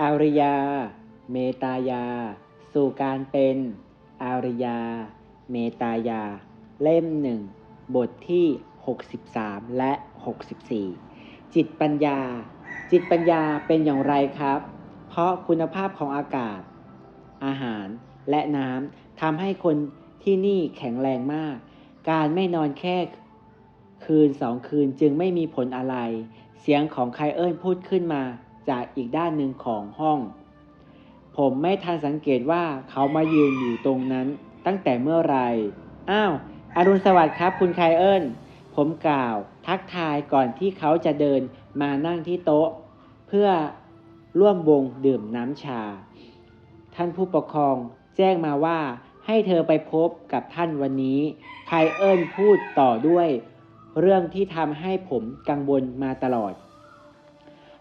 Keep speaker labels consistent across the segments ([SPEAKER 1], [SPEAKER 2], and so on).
[SPEAKER 1] อาริยา เมตายา สู่การเป็นอาริยา เมตายา เล่มหนึ่งบทที่ 63 และ 64 จิตปัญญา จิตปัญญาเป็นอย่างไรครับ เพราะคุณภาพของอากาศ อาหารและน้ำทำให้คนที่นี่แข็งแรงมาก การไม่นอนแค่คืนสองคืนจึงไม่มีผลอะไร เสียงของไคเอิลพูดขึ้นมา จากอีกด้านหนึ่งของห้อง ผมไม่ทันสังเกตว่าเขามายืนอยู่ตรงนั้นตั้งแต่เมื่อไรอ้าว อรุณสวัสดิ์ครับคุณไคเอิลผมกล่าวทักทายก่อนที่เขาจะเดินมานั่งที่โต๊ะ เพื่อร่วมวงดื่มน้ำชา ท่านผู้ปกครองแจ้งมาว่าให้เธอไปพบกับท่านวันนี้ไคเอิลพูดต่อด้วย เรื่องที่ทำให้ผมกังวลมาตลอด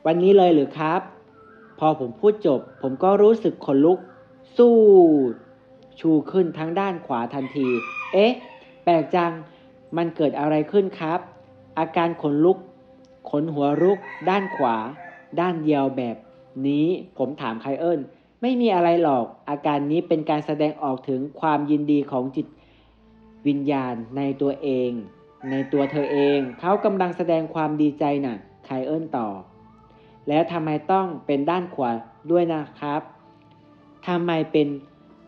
[SPEAKER 1] วันนี้เลยหรือครับ พอผมพูดจบ ผมก็รู้สึกขนลุก สู้ชูขึ้นทั้งด้านขวาทันที เอ๊ะ แปลกจัง มันเกิดอะไรขึ้นครับ อาการขนลุก ขนหัวลุก ด้านขวา ด้านเดียวแบบ นี้ผมถามไคเอิลไม่มีอะไรหรอก อาการนี้เป็นการแสดงออกถึงความยินดีของจิตวิญญาณในตัวเอง ในตัวเธอเอง เขากำลังแสดงความดีใจน่ะไคเอิลตอบ แล้วทำไมต้องเป็นด้านขวาด้วยนะครับทำไมเป็น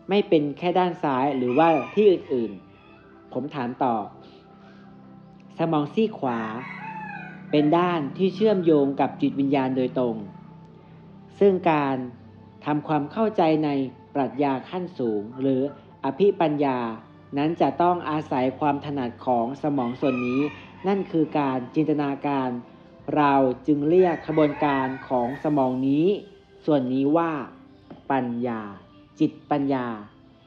[SPEAKER 1] ไม่เป็นแค่ด้านซ้ายหรือว่าที่อื่นๆ ผมถามต่อ สมองซีขวา เป็นด้านที่เชื่อมโยงกับจิตวิญญาณโดยตรง ซึ่งการทำความเข้าใจในปรัชญาขั้นสูง หรืออภิปัญญา นั้นจะต้องอาศัยความถนัดของสมองส่วนนี้ นั่นคือการจินตนาการ เราจึงเรียกขบวนการของสมองนี้ ส่วนนี้ว่า ปัญญา จิตปัญญา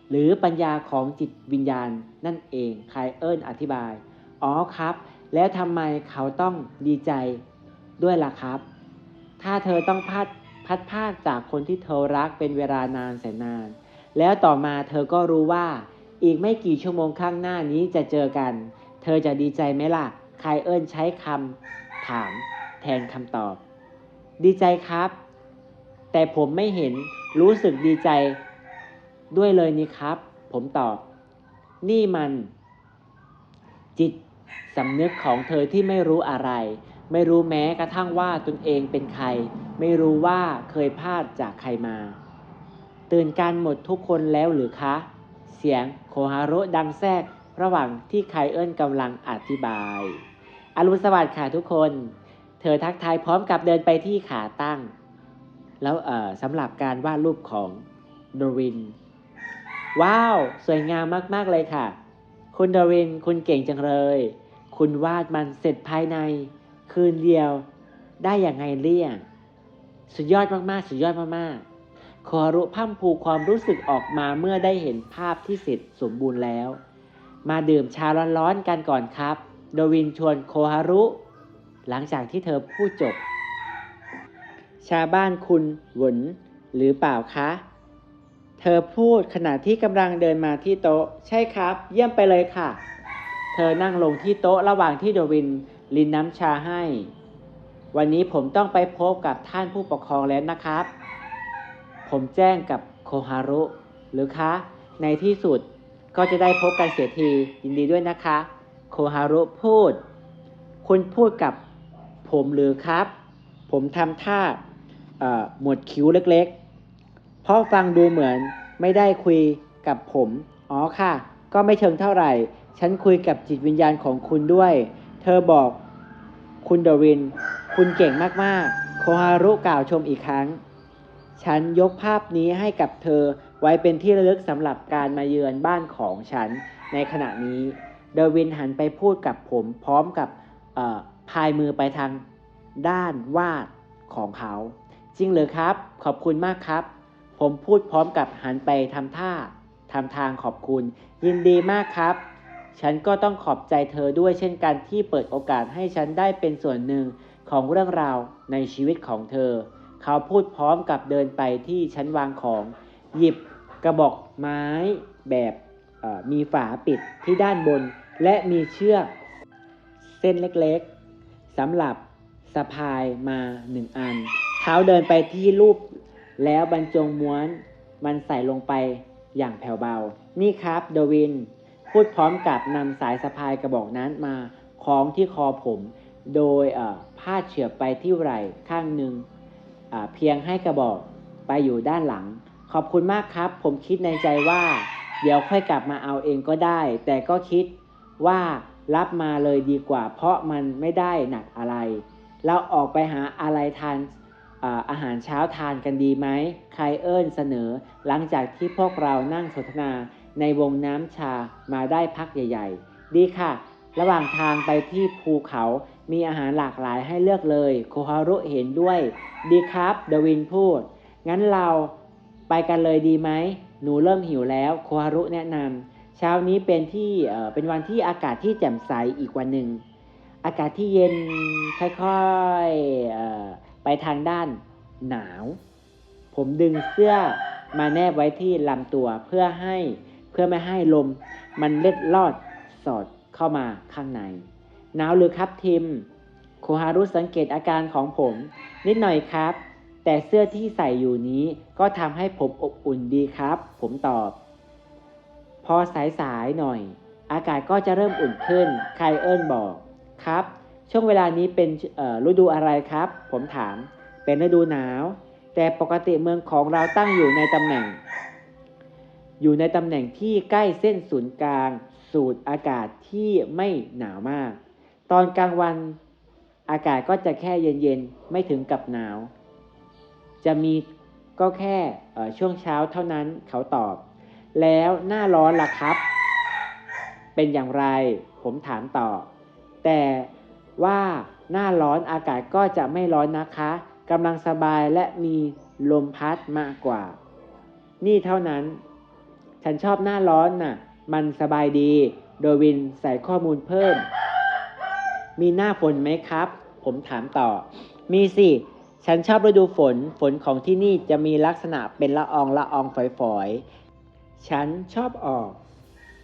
[SPEAKER 1] หรือปัญญาของจิตวิญญาณนั่นเองไคเอิลอธิบาย อ๋อครับ แล้วทำไมเขาต้องดีใจด้วยล่ะครับ ถ้าเธอต้องพัดพัดพากจากคนที่เธอรักเป็นเวลานานแสนนาน แล้วต่อมาเธอก็รู้ว่าอีกไม่กี่ชั่วโมงข้างหน้านี้จะเจอกัน เธอจะดีใจไหมล่ะไคเอิลใช้คำ ถามแทนคำตอบ ดีใจครับ แต่ผมไม่เห็นรู้สึกดีใจ ด้วยเลยนี่ครับ ผมตอบ นี่มัน จิตสำนึกของเธอที่ไม่รู้อะไร ไม่รู้แม้กระทั่งว่าตนเองเป็นใคร ไม่รู้ว่าเคยพลาดจากใครมา ตื่นการหมดทุกคนแล้วหรือคะ เสียงโคฮารุดังแทรกระหว่างที่ไคเอิลกำลังอธิบาย อรุณสวัสดิ์ค่ะทุกคน เธอทักทายพร้อมกับเดินไปที่ขาตั้ง แล้วสำหรับการวาดรูปของดริน ว้าว สวยงามมาก ๆ เลยค่ะ คุณดริน คุณเก่งจังเลย คุณวาดมันเสร็จภายในคืนเดียว ได้อย่างไงเลี่ยสุดยอดมาก ๆ สุดยอดมากๆโคฮารุพร่ำพูความรู้สึกออกมาเมื่อได้เห็นภาพที่เสร็จสมบูรณ์แล้ว มาดื่มชาร้อนๆกันก่อนครับ โดวินชวนโคฮารุ หลังจากที่เธอพูดจบ ชาบ้านคุณหวนหรือเปล่าคะ เธอพูดขณะที่กำลังเดินมาที่โต๊ะ ใช่ครับ เยี่ยมไปเลยค่ะ เธอนั่งลงที่โต๊ะระหว่างที่โดวินลินน้ำชาให้ วันนี้ผมต้องไปพบกับท่านผู้ปกครองแล้วนะครับ ผมแจ้งกับโคฮารุ หรือคะ ในที่สุดก็จะได้พบกันเสียทียินดีด้วยนะคะ โคฮารุพูด คุณพูดกับผมหรือครับ ผมทำท่าหมดคิ้วเล็กๆ เพราะฟังดูเหมือนไม่ได้คุยกับผม อ๋อค่ะ ก็ไม่เชิงเท่าไหร่ ฉันคุยกับจิตวิญญาณของคุณด้วย เธอบอกคุณดวิน คุณเก่งมากๆ โคฮารุกล่าวชมอีกครั้ง ฉันยกภาพนี้ให้กับเธอไว้เป็นที่ระลึกสำหรับการมาเยือนบ้านของฉันในขณะนี้ เดวินหันไปพูดกับผมพร้อมกับพายมือไปทางด้านวาดของเขา จริงเลยครับ ขอบคุณมากครับ ผมพูดพร้อมกับหันไปทำท่าทำทางขอบคุณ ยินดีมากครับ ฉันก็ต้องขอบใจเธอด้วยเช่นกันที่เปิดโอกาสให้ฉันได้เป็นส่วนหนึ่งของเรื่องราวในชีวิตของเธอ เขาพูดพร้อมกับเดินไปที่ชั้นวางของ หยิบกระบอกไม้แบบมีฝาปิดที่ด้านบน และมีเชือกเส้นเล็กๆสำหรับสะพายมาหนึ่งอันเขาเดินไปที่รูป แล้วบรรจงม้วนมันใส่ลงไปอย่างแผ่วเบา นี่ครับเดวิน พูดพร้อมกับนำสายสะพายกระบอกนั้นมาคล้องที่คอผม โดยเอ่อพาดเฉือกไปที่ไหล่ข้างหนึ่งเพียงให้กระบอกไปอยู่ด้านหลัง ขอบคุณมากครับ ผมคิดในใจว่า เดี๋ยวค่อยกลับมาเอาเองก็ได้ แต่ก็คิด ว่ารับมาเลยดีกว่า เพราะมันไม่ได้หนักอะไร เราออกไปหาอะไรทานอาหารเช้าทานกันดีไหมไคลเอิลเสนอ หลังจากที่พวกเรานั่งสนทนาในวงน้ำชามาได้พักใหญ่ ๆ ดีค่ะ ระหว่างทางไปที่ภูเขามีอาหารหลากหลายให้เลือกเลยโคฮารุเห็นด้วย ดีครับ เดวินพูด งั้นเราไปกันเลยดีไหม หนูเริ่มหิวแล้ว โคฮารุแนะนำ เช้านี้เป็นที่เป็นวันที่อากาศที่แจ่มใสอีกวันหนึ่ง อากาศที่เย็นค่อยๆไปทางด้านหนาว ผมดึงเสื้อมาแนบไว้ที่ลำตัวเพื่อให้เพื่อไม่ให้ลม มันเล็ดลอดสอดเข้ามาข้างใน หนาวหรือครับทิมโคฮารุสังเกตอาการของผม นิดหน่อยครับ แต่เสื้อที่ใส่อยู่นี้ก็ทำให้ผมอบอุ่นดีครับ ผมตอบ พอสายๆหน่อย อากาศก็จะเริ่มอุ่นขึ้นไคลเอิลบอกครับ ช่วงเวลานี้เป็นฤดูอะไรครับ ผมถาม เป็นฤดูหนาว แต่ปกติเมืองของเราตั้งอยู่ในตำแหน่ง อยู่ในตำแหน่งที่ใกล้เส้นศูนย์กลาง สูดอากาศที่ไม่หนาวมาก ตอนกลางวันอากาศก็จะแค่เย็นๆ ไม่ถึงกับหนาว จะมีก็แค่ช่วงเช้าเท่านั้นเขาตอบ แล้วหน้าร้อนล่ะครับ เป็นอย่างไร ผมถามต่อ แต่ว่าหน้าร้อนอากาศก็จะไม่ร้อนนะคะกำลังสบายและมีลมพัดมากกว่า นี่เท่านั้น ฉันชอบหน้าร้อนน่ะ มันสบายดี โดวินใส่ข้อมูลเพิ่ม มีหน้าฝนไหมครับ ผมถามต่อ มีสิ ฉันชอบฤดูฝน ฝนของที่นี่จะมีลักษณะเป็นละอองละอองฝอยๆ ฉันชอบออก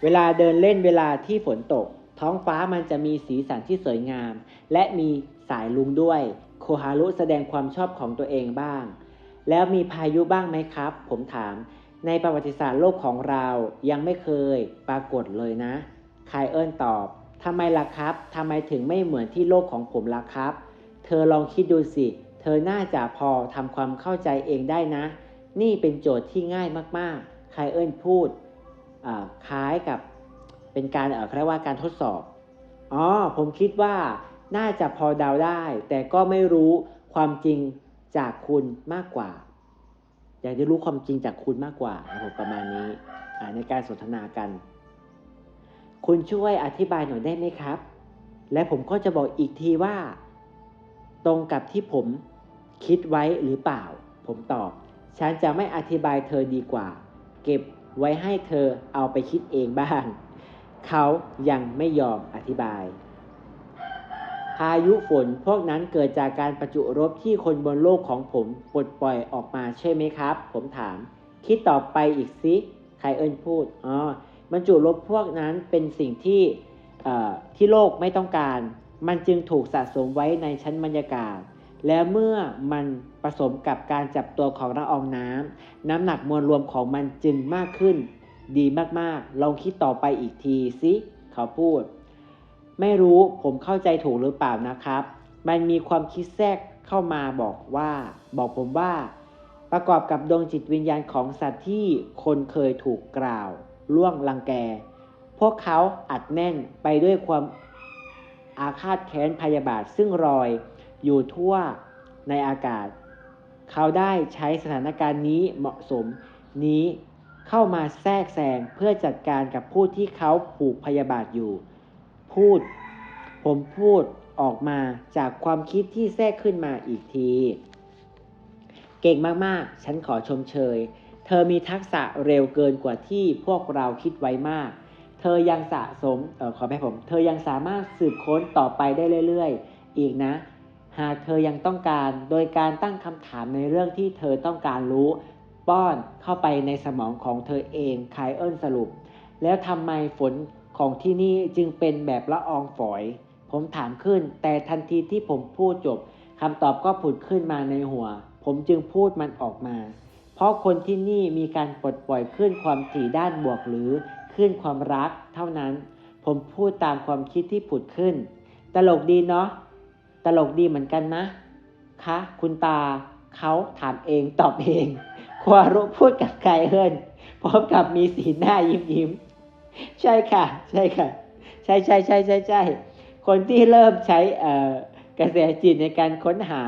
[SPEAKER 1] เวลาเดินเล่นเวลาที่ฝนตก ท้องฟ้ามันจะมีสีสันที่สวยงาม และมีสายลุงด้วย โคฮารุแสดงความชอบของตัวเองบ้าง แล้วมีพายุบ้างไหมครับ ผมถาม ในประวัติศาสตร์โลกของเรายังไม่เคยปรากฏเลยนะไคลเอิลตอบทำไมล่ะครับทำไมถึงไม่เหมือนที่โลกของผมล่ะครับ เธอลองคิดดูสิ เธอน่าจะพอทำความเข้าใจเองได้นะ นี่เป็นโจทย์ที่ง่ายมากๆ ไคลเอิลพูดอ่าคล้ายกับเป็นการเอ่อเรียกว่าการทดสอบ อ๋อ ผมคิดว่าน่าจะพอเดาได้ แต่ก็ไม่รู้ความจริงจากคุณมากกว่า อยากจะรู้ความจริงจากคุณมากกว่านะครับประมาณนี้ในการสนทนากัน คุณช่วยอธิบายหน่อยได้ไหมครับ และผมก็จะบอกอีกทีว่า ตรงกับที่ผมคิดไว้หรือเปล่า ผมตอบ ฉันจะไม่อธิบายเธอดีกว่า เก็บไว้ให้เธอเอาไปคิดเองบ้าง เขายังไม่ยอมอธิบาย พายุฝนพวกนั้นเกิดจากการประจุรบที่คนบนโลกของผมปลดปล่อยออกมาใช่ไหมครับ ผมถาม คิดต่อไปอีกสิไคเอิลพูดอ๋อบรรจุรบพวกนั้นเป็นสิ่งที่ที่โลกไม่ต้องการ มันจึงถูกสะสมไว้ในชั้นบรรยากาศ แล้วเมื่อมัน ผสมกับการจับตัวของละอองน้ำน้ำหนักมวลรวมของมันจึงมากขึ้น ดีมากๆ ลองคิดต่อไปอีกทีสิเขาพูด ไม่รู้ผมเข้าใจถูกหรือเปล่านะครับ มันมีความคิดแทรกเข้ามาบอกว่า บอกผมว่า ประกอบกับดวงจิตวิญญาณของสัตว์ที่คนเคยถูกกล่าวล่วงลังแก พวกเขาอัดแน่นไปด้วยความอาฆาตแค้นพยาบาทซึ่งรอยอยู่ทั่วในอากาศ เขาได้ใช้สถานการณ์นี้เหมาะสมนี้เข้ามาแทรกแซงเพื่อจัดการกับผู้ที่เขาผูกพยาบาทอยู่ พูด ผมพูดออกมาจากความคิดที่แทรกขึ้นมาอีกที เก่งมากๆ ฉันขอชมเชย เธอมีทักษะเร็วเกินกว่าที่พวกเราคิดไว้มาก เธอยังสะสมออขอให้ผม เธอยังสามารถสืบค้นต่อไปได้เรื่อย ๆ อีกนะ หากเธอยังต้องการโดยการตั้งคำถามในเรื่องที่เธอต้องการรู้ ป้อนเข้าไปในสมองของเธอเองไคลเอิลสรุป แล้วทำไมฝนของที่นี่จึงเป็นแบบละอองฝอย ผมถามขึ้น แต่ทันทีที่ผมพูดจบคำตอบก็ผุดขึ้นมาในหัว ผมจึงพูดมันออกมา เพราะคนที่นี่มีการปลดปล่อยขึ้นความถี่ด้านบวกหรือขึ้นความรักเท่านั้น ผมพูดตามความคิดที่ผุดขึ้น ตลกดีเนาะ ตลกดีเหมือนกันนะ คะ คุณตาเขาถามเองตอบเองควารุพูดกับไกเฮิลพร้อมกับมีสีหน้ายิ้มยิ้มๆใช่ค่ะ ใช่ค่ะ ใช่ใช่ใช่ใช่ใช่คนที่เริ่มใช้เอ่อกระแสจิตในการค้นหา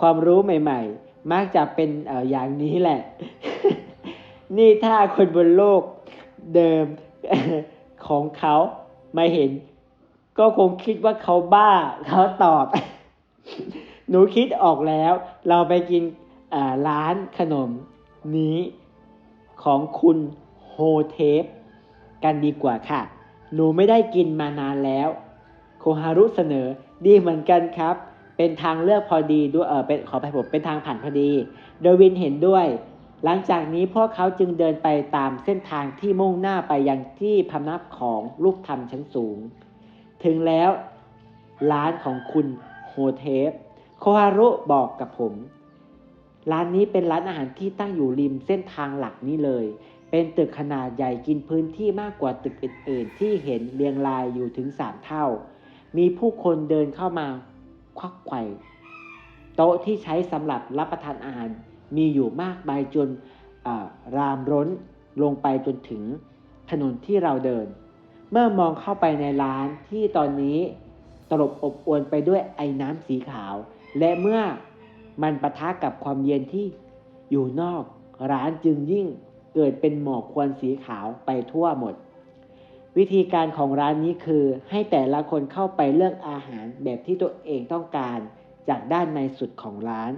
[SPEAKER 1] ความรู้ใหม่ ๆ มักจะเป็นเอ่ออย่างนี้แหละ นี่ถ้าคนบนโลกเดิมของเขามาเห็น ก็คงคิดว่าเขาบ้าเขาตอบ หนูคิดออกแล้ว เราไปกินร้านขนมนี้ของคุณโฮเทปกันดีกว่าค่ะ หนูไม่ได้กินมานานแล้ว โคฮารุเสนอดีเหมือนกันครับ เป็นทางเลือกพอดีด้วยเออเป็นขอไปผมเป็นทางผ่านพอดี เดวินเห็นด้วย หลังจากนี้พวกเขาจึงเดินไปตามเส้นทางที่มุ่งหน้าไปยังที่พำนักของลูกธรรมชั้นสูง ถึงแล้วร้านของคุณโฮเทปโคฮารุบอกกับผม ร้านนี้เป็นร้านอาหารที่ตั้งอยู่ริมเส้นทางหลักนี้เลย เป็นตึกขนาดใหญ่กินพื้นที่มากกว่าตึกอื่นๆ ที่เห็นเรียงรายอยู่ถึงสามเท่า มีผู้คนเดินเข้ามาควักไข่โต๊ะที่ใช้สำหรับรับประทานอาหารมีอยู่มากมายจนอ่ารามร้นลงไปจนถึงถนนที่เราเดิน เมื่อมองเข้าไปในร้านที่ตอนนี้ตลบอบอวนไปด้วยไอ้น้ำสีขาว และเมื่อมันปะทะกับความเย็นที่อยู่นอก ร้านจึงยิ่งเกิดเป็นหมอกควันสีขาวไปทั่วหมด วิธีการของร้านนี้คือให้แต่ละคนเข้าไปเลือกอาหารแบบที่ตัวเองต้องการจากด้านในสุดของร้าน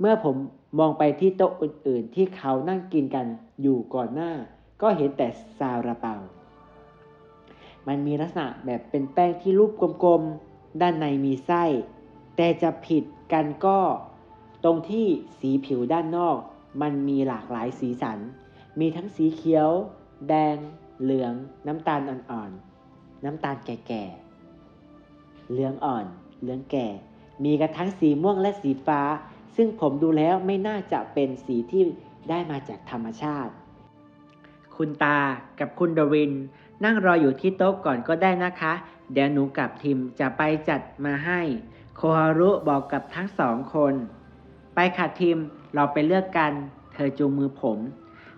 [SPEAKER 1] เมื่อผมมองไปที่โต๊ะอื่นๆ ที่เขานั่งกินกันอยู่ก่อนหน้า ก็เห็นแต่ซาลาเปา มันมีลักษณะแบบเป็นแป้งที่รูปกลมๆ ด้านในมีไส้ แต่จะผิดกันก็ตรงที่สีผิวด้านนอก มันมีหลากหลายสีสัน มีทั้งสีเขียว แดง เหลือง น้ำตาลอ่อนๆ น้ำตาลแก่ๆ เหลืองอ่อน เหลืองแก่ มีกระทั่งสีม่วงและสีฟ้า ซึ่งผมดูแล้วไม่น่าจะเป็นสีที่ได้มาจากธรรมชาติ คุณตากับคุณดวิน นั่งรออยู่ที่โต๊ะก่อนก็ได้นะคะ เดี๋ยวหนูกับทิมจะไปจัดมาให้ โคฮารุบอกกับทั้งสองคน ไปค่ะทิม เราไปเลือกกัน เธอจูงมือผม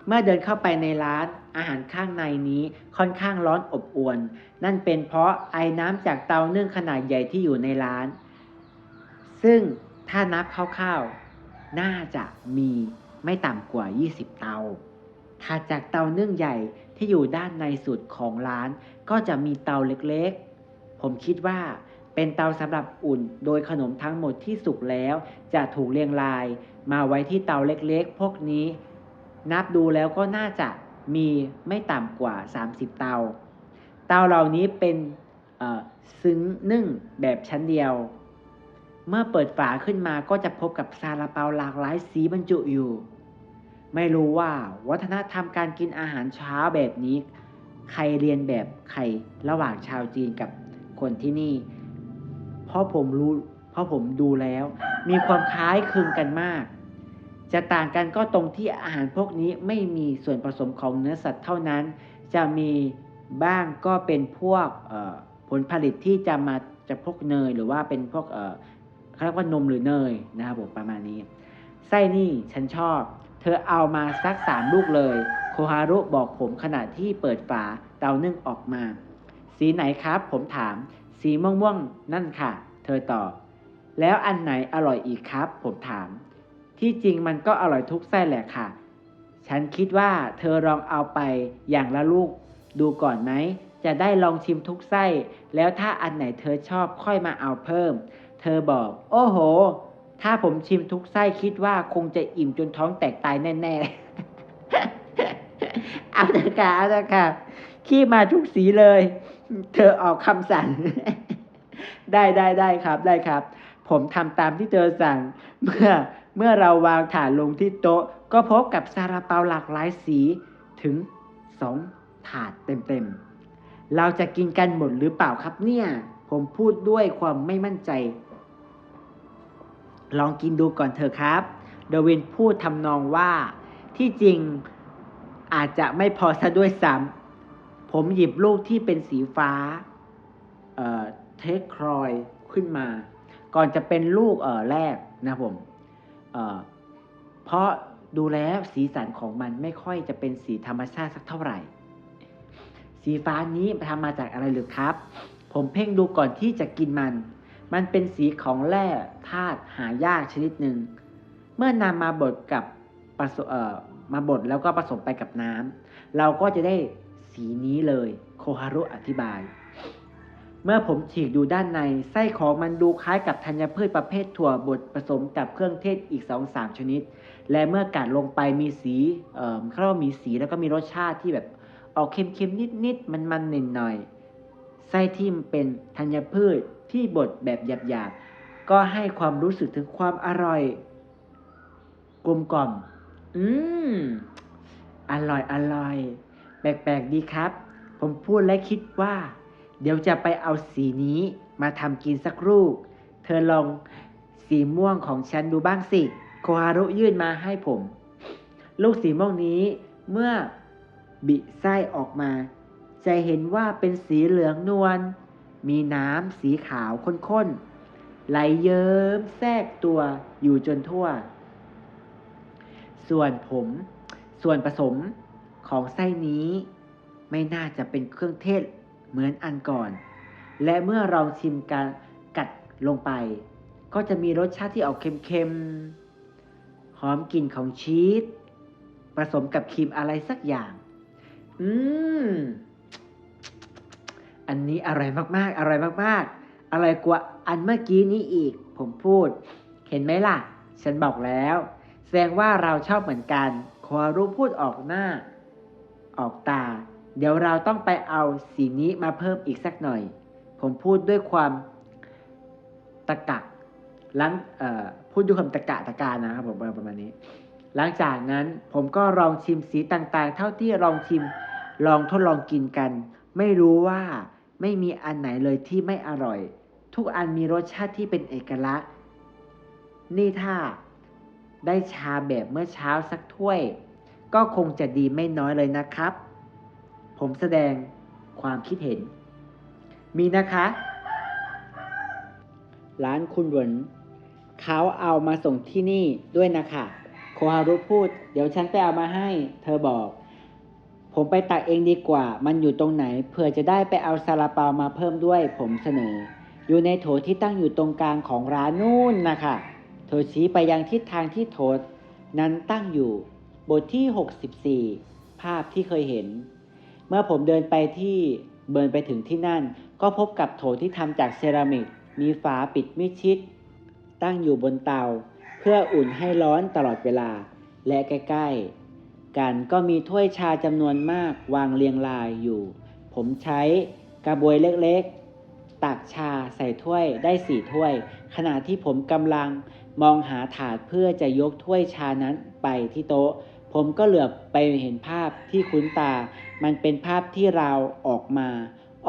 [SPEAKER 1] เมื่อเดินเข้าไปในร้าน อาหารข้างในนี้ค่อนข้างร้อนอบอวน นั่นเป็นเพราะไอ้น้ำจากเตานึ่งขนาดใหญ่ที่อยู่ในร้าน ซึ่งถ้านับคร่าวๆ น่าจะมีไม่ต่ำกว่า 20 เตา ถัดจากเตานึ่งใหญ่ ที่อยู่ด้านในสุดของร้าน ก็จะมีเตาเล็กๆ ผมคิดว่าเป็นเตาสำหรับอุ่น โดยขนมทั้งหมดที่สุกแล้ว จะถูกเรียงราย มาไว้ที่เตาเล็กๆ พวกนี้ นับดูแล้วก็น่าจะมีไม่ต่ำกว่า 30 เตา เตาเหล่านี้เป็นซึ้งนึ่งแบบชั้นเดียว เมื่อเปิดฝาขึ้นมาก็จะพบกับซาลาเปาหลากหลายสีบรรจุอยู่ ไม่รู้ว่าวัฒนธรรมการกินอาหารเช้าแบบนี้ ใครเรียนแบบใครระหว่างชาวจีนกับคนที่นี่ เพราะผมรู้ เพราะผมดูแล้ว มีความคล้ายคลึงกันมาก จะต่างกันก็ตรงที่อาหารพวกนี้ไม่มีส่วนผสมของเนื้อสัตว์เท่านั้น จะมีบ้างก็เป็นพวกผลผลิตที่จะมาจากพวกเนยหรือว่าเป็นพวกเขาเรียกว่านมหรือเนยนะครับผมประมาณนี้ ไส้นี่ฉันชอบ เธอเอามาสักสามลูกเลย โคฮารุบอกผมขณะที่เปิดฝาเตานึ่งออกมา สีไหนครับผมถาม สีม่วงๆ นั่นค่ะ เธอตอบ แล้วอันไหนอร่อยอีกครับ ผมถาม ที่จริงมันก็อร่อยทุกไส้แหละค่ะ ฉันคิดว่าเธอลองเอาไปอย่างละลูก ดูก่อนไหม จะได้ลองชิมทุกไส้ แล้วถ้าอันไหนเธอชอบค่อยมาเอาเพิ่ม เธอบอก โอ้โห ถ้าผมชิมทุกไส้คิดว่าคงจะอิ่มจนท้องแตกตายแน่ๆ เอาเถอะค่ะเอาเถอะค่ะขี้มาทุกสีเลย เธอออกคำสั่ง ได้ได้ได้ครับได้ครับ ผมทำตามที่เธอสั่ง เมื่อเมื่อเราวางถาดลงที่โต๊ะ ก็พบกับซาลาเปาหลากหลายสีถึงสองถาดเต็มๆ เราจะกินกันหมดหรือเปล่าครับเนี่ย ผมพูดด้วยความไม่มั่นใจ ลองกินดูก่อนเถอะครับเดวินพูดทำนองว่า ที่จริงอาจจะไม่พอซะด้วยซ้ำผมหยิบลูกที่เป็นสีฟ้า เอ่อ เทคครอยขึ้นมา ก่อนจะเป็นลูกเอ่อแรกนะผม เอ่อ เพราะดูแล้วสีสันของมันไม่ค่อยจะเป็นสีธรรมชาติสักเท่าไหร่ สีฟ้านี้ทำมาจากอะไรหรือครับ ผมเพ่งดูก่อนที่จะกินมัน มันเป็นสีของแร่ธาตุหายากชนิดหนึ่ง เมื่อนำมาบดกับมาบดแล้วก็ผสมไปกับน้ำเราก็จะได้สีนี้เลยโคฮารุอธิบาย เมื่อผมฉีกดูด้านในไส้ของมันดูคล้ายกับธัญพืชประเภทถั่วบดผสมกับเครื่องเทศอีก 2-3 ชนิด และเมื่อกัดลงไปมีสีเอ่อเขาเรียกว่ามีสีแล้วก็มีรสชาติที่แบบออกเค็มๆนิดๆมันๆหน่อยๆไส้ที่มันเป็นธัญพืช ที่บดแบบหยาบๆ ก็ให้ความรู้สึกถึงความอร่อย กลมกล่อม อืม อร่อยอร่อย แปลกๆดีครับ ผมพูดและคิดว่า เดี๋ยวจะไปเอาสีนี้มาทำกินสักลูก เธอลองสีม่วงของฉันดูบ้างสิ โคฮารุยื่นมาให้ผม ลูกสีม่วงนี้เมื่อบิไส้ออกมา จะเห็นว่าเป็นสีเหลืองนวล มีน้ำสีขาวข้นๆ ไหลเยิ้มแทรกตัวอยู่จนทั่ว ส่วนผม ส่วนผสมของไส้นี้ไม่น่าจะเป็นเครื่องเทศเหมือนอันก่อน และเมื่อเราชิมการกัดลงไป ก็จะมีรสชาติที่ออกเค็มๆ หอมกลิ่นของชีสผสมกับครีมอะไรสักอย่าง อืม อันนี้อร่อยมากๆ อร่อยมากๆ อร่อยกว่าอันเมื่อกี้นี้อีก ผมพูด เห็นไหมล่ะ ฉันบอกแล้ว แสดงว่าเราชอบเหมือนกันคอรู้พูดออกหน้า ออกตา เดี๋ยวเราต้องไปเอาสีนี้มาเพิ่มอีกสักหน่อย ผมพูดด้วยความตะกักหลังพูดด้วยความตะกะตะการนะครับผมประมาณนี้ หลังจากนั้นผมก็ลองชิมสีต่างๆ เท่าที่ลองชิมลองทดลองกินกัน ไม่รู้ว่า ไม่มีอันไหนเลยที่ไม่อร่อย ทุกอันมีรสชาติที่เป็นเอกลักษณ์ นี่ถ้าได้ชาแบบเมื่อเช้าสักถ้วย ก็คงจะดีไม่น้อยเลยนะครับ ผมแสดงความคิดเห็น มีนะคะร้านคุณหวนเขาเอามาส่งที่นี่ด้วยนะคะโคฮารุพูด เดี๋ยวฉันไปเอามาให้ เธอบอก ผมไปตักเองดีกว่า มันอยู่ตรงไหน เผื่อจะได้ไปเอาซาลาเปามาเพิ่มด้วย ผมเสนอ อยู่ในโถที่ตั้งอยู่ตรงกลางของร้านนู่นนะคะเธอชี้ไปยังทิศทางที่โถนั้นตั้งอยู่ บทที่ 64 ภาพที่เคยเห็น เมื่อผมเดินไปที่เดินไปถึงที่นั่น ก็พบกับโถที่ทำจากเซรามิก มีฝาปิดมิดชิด ตั้งอยู่บนเตา เพื่ออุ่นให้ร้อนตลอดเวลา และใกล้ๆ กันก็มีถ้วยชาจำนวนมากวางเรียงรายอยู่ ผมใช้กระบวยเล็กๆ ตักชาใส่ถ้วยได้สี่ถ้วย ขณะที่ผมกำลังมองหาถาดเพื่อจะยกถ้วยชานั้นไปที่โต๊ะ ผมก็เหลือบไปเห็นภาพที่คุ้นตา มันเป็นภาพที่เราออกมา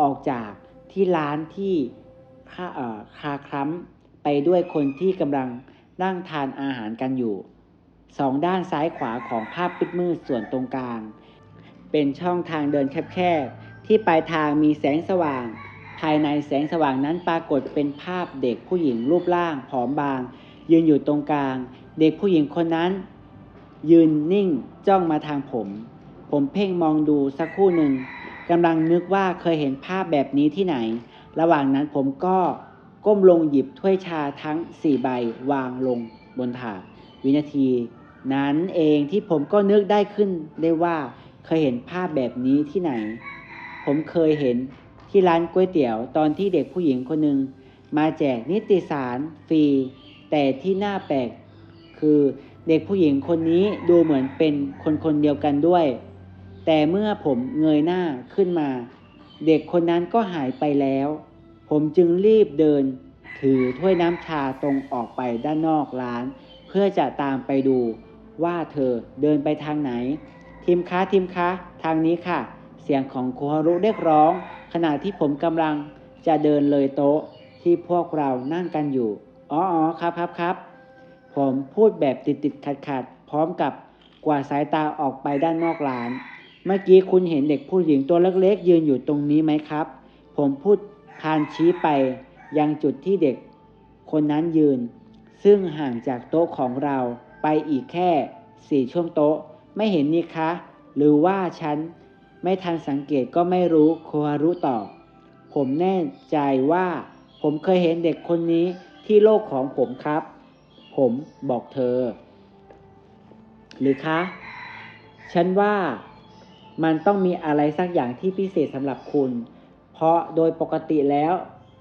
[SPEAKER 1] ออกจากที่ร้านที่คาคาคล้ำไปด้วยคนที่กำลังนั่งทานอาหารกันอยู่ สองด้านซ้ายขวาของภาพปิดมืดส่วนตรงกลาง เป็นช่องทางเดินแคบๆ ที่ปลายทางมีแสงสว่าง ภายในแสงสว่างนั้นปรากฏเป็นภาพเด็กผู้หญิงรูปร่างผอมบาง ยืนอยู่ตรงกลาง เด็กผู้หญิงคนนั้น ยืนนิ่งจ้องมาทางผม ผมเพ่งมองดูสักครู่หนึ่งกำลังนึกว่าเคยเห็นภาพแบบนี้ที่ไหน ระหว่างนั้นผมก็ก้มลงหยิบถ้วยชาทั้งสี่ใบวางลงบนถาดวินาที นั้นเองที่ผมก็นึกได้ขึ้นได้ว่าเคยเห็นภาพแบบนี้ที่ไหน ผมเคยเห็นที่ร้านก๋วยเตี๋ยวตอนที่เด็กผู้หญิงคนหนึ่งมาแจกนิตยสารฟรี แต่ที่น่าแปลก คือเด็กผู้หญิงคนนี้ดูเหมือนเป็นคนคนเดียวกันด้วย แต่เมื่อผมเงยหน้าขึ้นมา เด็กคนนั้นก็หายไปแล้ว ผมจึงรีบเดิน ถือถ้วยน้ำชาตรงออกไปด้านนอกร้าน เพื่อจะตามไปดู ว่าเธอเดินไปทางไหน ทีมค้าทีมค้าทางนี้ค่ะ เสียงของโคฮารุเรียกร้อง ขณะที่ผมกำลังจะเดินเลยโต๊ะที่พวกเรานั่งกันอยู่ อ๋ออครับครับครับ ผมพูดแบบติดติดขัดขัดๆพร้อมกับกวาดสายตาออกไปด้านนอกร้าน เมื่อกี้คุณเห็นเด็กผู้หญิงตัวเล็กๆ ยืนอยู่ตรงนี้ไหมครับ ผมพูดพานชี้ไปยังจุดที่เด็กคนนั้นยืน ซึ่งห่างจากโต๊ะของเรา ไปอีกแค่สี่ช่วงโต๊ะ ไม่เห็นนี่คะ หรือว่าฉันไม่ทันสังเกตก็ไม่รู้โคฮารุตอบผมแน่ใจว่า ผมเคยเห็นเด็กคนนี้ที่โลกของผมครับ ผมบอกเธอ หรือคะ ฉันว่ามันต้องมีอะไรสักอย่างที่พิเศษสำหรับคุณ เพราะโดยปกติแล้ว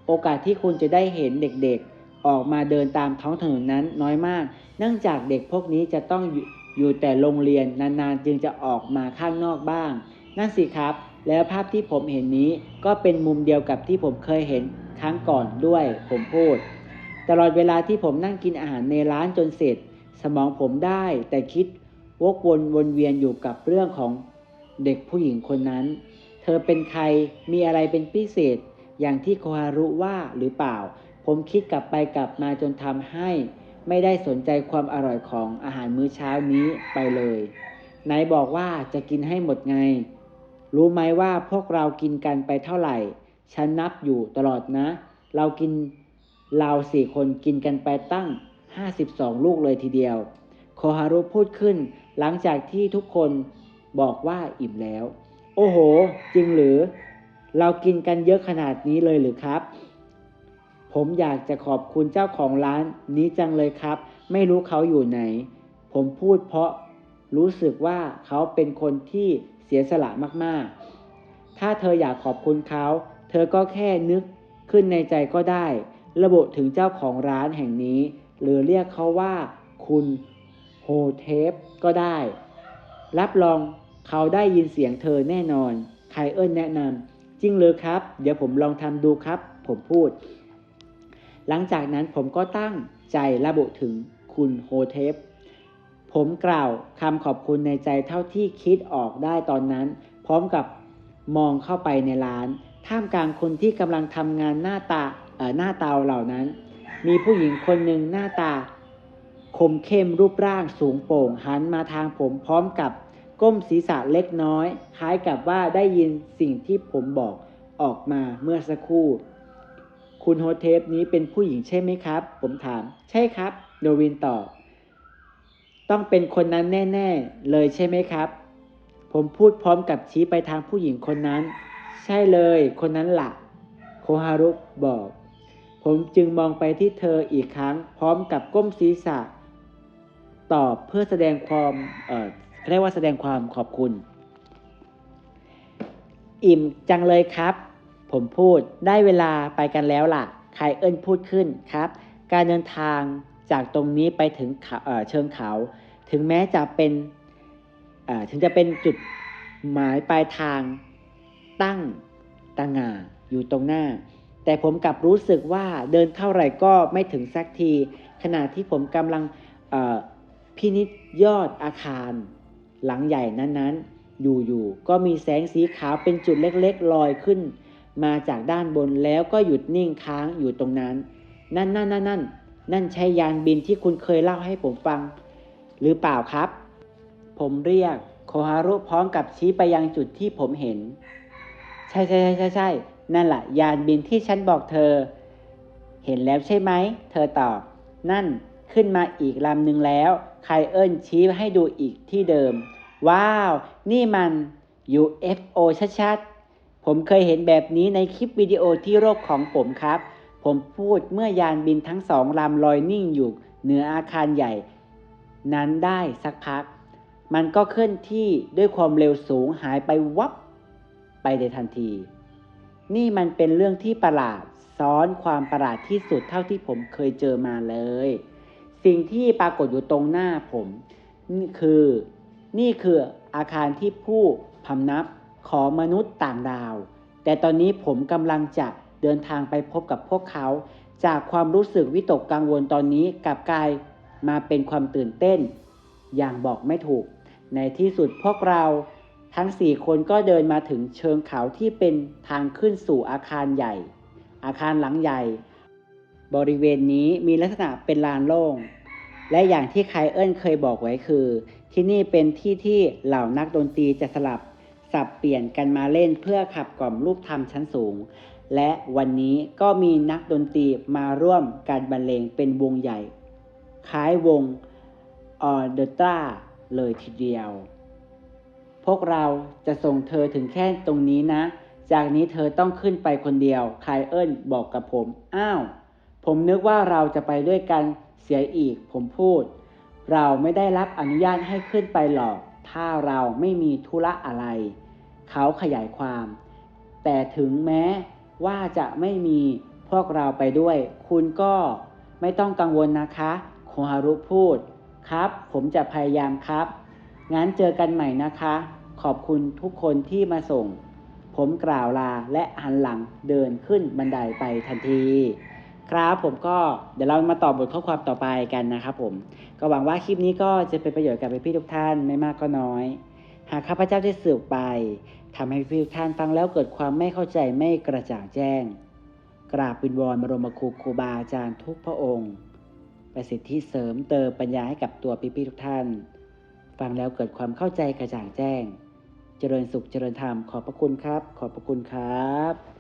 [SPEAKER 1] โอกาสที่คุณจะได้เห็นเด็กๆ ออกมาเดินตามท้องถนนนั้นน้อยมาก เนื่องจากเด็กพวกนี้จะต้องอยู่ยแต่โรงเรียนนานๆ จึงจะออกมาข้างนอกบ้าง นั่นสิครับ แล้วภาพที่ผมเห็นนี้ก็เป็นมุมเดียวกับที่ผมเคยเห็นครั้งก่อนด้วยผมพูด ตลอดเวลาที่ผมนั่งกินอาหารในร้านจนเสร็จ สมองผมได้แต่คิดวกวนวนเวียนอยู่กับเรื่องของเด็กผู้หญิงคนนั้น เธอเป็นใครมีอะไรเป็นพิเศษ อย่างที่โคฮารุว่าหรือเปล่า ผมคิดกลับไปกลับมาจนทำให้ไม่ได้สนใจความอร่อยของอาหารมื้อเช้านี้ไปเลย ไหนบอกว่าจะกินให้หมดไง รู้ไหมว่าพวกเรากินกันไปเท่าไหร่ ฉันนับอยู่ตลอดนะ เรากินเราสี่คนกินกันไปตั้ง 52 ลูกเลยทีเดียว โคฮารุพูดขึ้นหลังจากที่ทุกคนบอกว่าอิ่มแล้ว โอ้โห จริงหรือ เรากินกันเยอะขนาดนี้เลยหรือครับ ผมอยากจะขอบคุณเจ้าของร้านนี้จังเลยครับ ไม่รู้เขาอยู่ไหน ผมพูดเพราะรู้สึกว่าเขาเป็นคนที่เสียสละมากๆ ถ้าเธออยากขอบคุณเขา เธอก็แค่นึกขึ้นในใจก็ได้ ระบุถึงเจ้าของร้านแห่งนี้ หรือเรียกเขาว่า คุณโฮเทปก็ได้ รับรองเขาได้ยินเสียงเธอแน่นอนไคเอิลแนะนำจริงเลยครับ เดี๋ยวผมลองทำดูครับ ผมพูด หลังจากนั้นผมก็ตั้งใจระบุถึงคุณโฮเทปผมกล่าวคำขอบคุณในใจเท่าที่คิดออกได้ตอนนั้น พร้อมกับมองเข้าไปในร้าน ท่ามกลางคนที่กำลังทำงานหน้าตาเอ่อหน้าเตาเหล่านั้น มีผู้หญิงคนหนึ่งหน้าตา คมเข้มรูปร่างสูงโป่งหันมาทางผมพร้อมกับก้มศีรษะเล็กน้อย คล้ายกับว่าได้ยินสิ่งที่ผมบอกออกมาเมื่อสักครู่ คุณโฮเทปนี้เป็นผู้หญิงใช่ไหมครับ ผมถาม ใช่ครับ โนวินตอบ ต้องเป็นคนนั้นแน่ ๆ เลยใช่ไหมครับ ผมพูดพร้อมกับชี้ไปทางผู้หญิงคนนั้น ใช่เลย คนนั้นละ่ะโคฮารุบอก ผมจึงมองไปที่เธออีกครั้ง พร้อมกับก้มศีรษะ ตอบเพื่อแสดงความเอ่อเรียกว่าแสดงความขอบคุณ อิ่มจังเลยครับ ผมพูดได้เวลาไปกันแล้วล่ะไคเอิลพูดขึ้นครับ การเดินทางจากตรงนี้ไปถึงเเชิงเขา ถึงแม้จะเป็นถึงจะเป็นจุดหมายปลายทางตั้งตางาอยู่ตรงหน้า แต่ผมกลับรู้สึกว่าเดินเท่าไหร่ก็ไม่ถึงสักที ขณะที่ผมกำลังพินิจยอดอาคารหลังใหญ่นั้นๆ อยู่ๆก็มีแสงสีขาวเป็นจุดเล็กๆลอยขึ้น มาจากด้านบนแล้วก็หยุดนิ่งค้างอยู่ตรงนั้น นั่นนั่นนั่นนั่นนั่นใช่ยานบินที่คุณเคยเล่าให้ผมฟัง หรือเปล่าครับ ผมเรียกโคฮารุพร้อมกับชี้ไปยังจุดที่ผมเห็น ใช่ใช่ใช่ใช่ใช่นั่นแหละยานบินที่ฉันบอกเธอ เห็นแล้วใช่ไหม เธอตอบ นั่นขึ้นมาอีกลำหนึ่งแล้วไคเอิลชี้ให้ดูอีกที่เดิม ว้าว นี่มัน UFO ชัดๆ ผมเคยเห็นแบบนี้ในคลิปวิดีโอที่โลกของผมครับ ผมพูดเมื่อยานบินทั้งสองลำลอยนิ่งอยู่เหนืออาคารใหญ่ นั้นได้สักพัก มันก็เคลื่อนที่ด้วยความเร็วสูงหายไปวับไปในทันที นี่มันเป็นเรื่องที่ประหลาดซ้อนความประหลาดที่สุดเท่าที่ผมเคยเจอมาเลย สิ่งที่ปรากฏอยู่ตรงหน้าผม นี่คือ นี่คืออาคารที่ผู้พำนับ ของมนุษย์ต่างดาว แต่ตอนนี้ผมกำลังจะเดินทางไปพบกับพวกเขา จากความรู้สึกวิตกกังวลตอนนี้กลับกลายมาเป็นความตื่นเต้น อย่างบอกไม่ถูก ในที่สุดพวกเราทั้งสี่คนก็เดินมาถึงเชิงเขาที่เป็นทางขึ้นสู่อาคารใหญ่ อาคารหลังใหญ่ บริเวณนี้มีลักษณะเป็นลานโล่ง และอย่างที่ไคเอิลเคยบอกไว้คือ ที่นี่เป็นที่ที่เหล่านักดนตรีจะสลับ สับเปลี่ยนกันมาเล่นเพื่อขับกล่อมรูปธรรมชั้นสูง และวันนี้ก็มีนักดนตรีมาร่วมการบรรเลงเป็นวงใหญ่ คล้ายวงออเดตราเลยทีเดียว พวกเราจะส่งเธอถึงแค่ตรงนี้นะ จากนี้เธอต้องขึ้นไปคนเดียวไคเอิลบอกกับผม อ้าว ผมนึกว่าเราจะไปด้วยกันเสียอีกผมพูด เราไม่ได้รับอนุญาตให้ขึ้นไปหรอก ถ้าเราไม่มีธุระอะไร เขาขยายความ แต่ถึงแม้ว่าจะไม่มีพวกเราไปด้วย คุณก็ไม่ต้องกังวลนะคะโคฮารุพูด ครับ ผมจะพยายามครับ งั้นเจอกันใหม่นะคะ ขอบคุณทุกคนที่มาส่ง ผมกล่าวลาและหันหลังเดินขึ้นบันไดไปทันที ครับผมก็เดี๋ยวเรามาตอบบทข้อความต่อไปกันนะครับผม ก็หวังว่าคลิปนี้ก็จะเป็นประโยชน์กับพี่ๆทุกท่านไม่มากก็น้อย หากข้าพเจ้าได้สื่อไปทำให้พี่ๆทุกท่านฟังแล้วเกิดความไม่เข้าใจไม่กระจ่างแจ้ง กราบวินวอนบรมครูครูบาอาจารย์ทุกพระองค์ ประสิทธิเสริมเติมปัญญาให้กับตัวพี่ๆทุกท่าน ฟังแล้วเกิดความเข้าใจกระจ่างแจ้ง เจริญสุขเจริญธรรมขอบพระคุณครับ ขอบพระคุณครับ